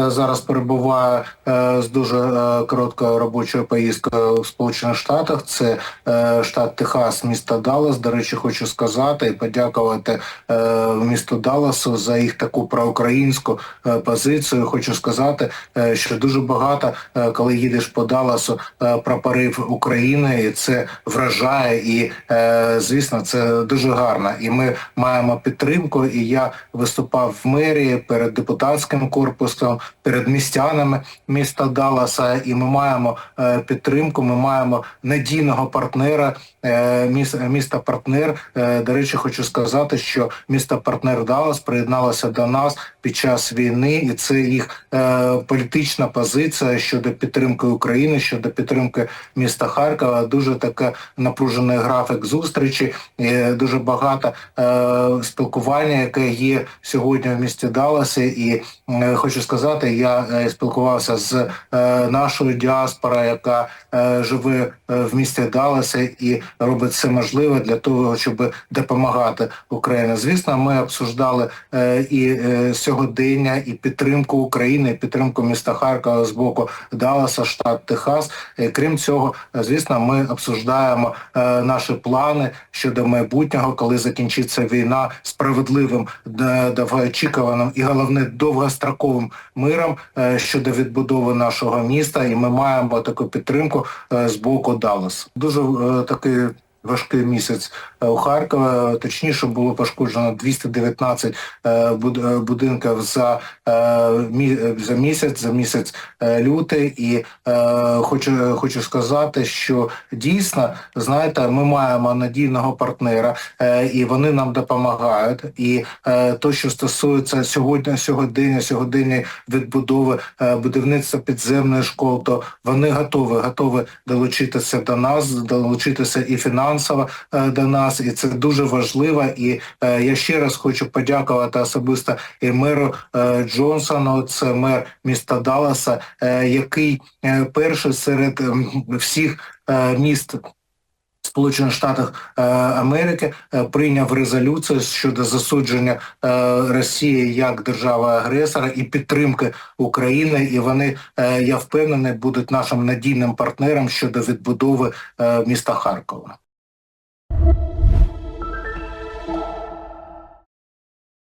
е, зараз перебуває е, з дуже е, короткою робочою поїздкою в Сполучених Штатах. Це штат Техас, місто Даллас. До речі, хочу сказати і подякувати місту Далласу за їх таку проукраїнську позицію. Хочу сказати, що дуже багато, коли їдеш по Далласу, прапорів України, і це вражає, і звісно, це дуже гарно. І ми маємо підтримку. І я виступав в мерії перед депутатським корпусом, перед містянами міста Далласа, і ми маємо е, підтримку. Ми маємо надійного партнера. е, Міста партнер. Е, До речі, хочу сказати, що місто партнер Даллас приєдналося до нас під час війни, і це їх політична позиція щодо підтримки України, щодо підтримки міста Харкова. Дуже таке напружений графік зустрічі, дуже багато спілкування, яке є сьогодні в місті Далласі. І хочу сказати, я е, спілкувався з е, нашою діаспорою, яка е, живе в місті Далласі і робить все можливе для того, щоб допомагати Україні. Звісно, ми обсуждали і сьогодення, і підтримку України, і підтримку міста Харкова з боку Далласа, штат Техас. Крім цього, звісно, ми обсуждаємо наші плани щодо майбутнього, коли закінчиться війна справедливим, довгоочікуваним і головне довгостроковим миром е, щодо відбудови нашого міста. І ми маємо таку підтримку е, з боку Даллас. Дуже е, такий. Важкий місяць е, у Харкові, точніше було пошкоджено 219 е, е, будинків за, за місяць, за місяць лютий. І хочу, хочу сказати, що дійсно, знаєте, ми маємо надійного партнера, і вони нам допомагають. І то, що стосується сьогодні, сьогодення, сьогодення відбудови будівництва підземної школи, то вони готові, готові долучитися до нас, долучитися і фінансово е, до нас, і це дуже важливо. І е, я ще раз хочу подякувати особисто і меру е, Джонсону, це мер міста Далласа, який перший серед ем, всіх міст. Сполучених Штатах е, Америки прийняв резолюцію щодо засудження Росії як держави-агресора і підтримки України. І вони, я впевнений, будуть нашим надійним партнером щодо відбудови міста Харкова.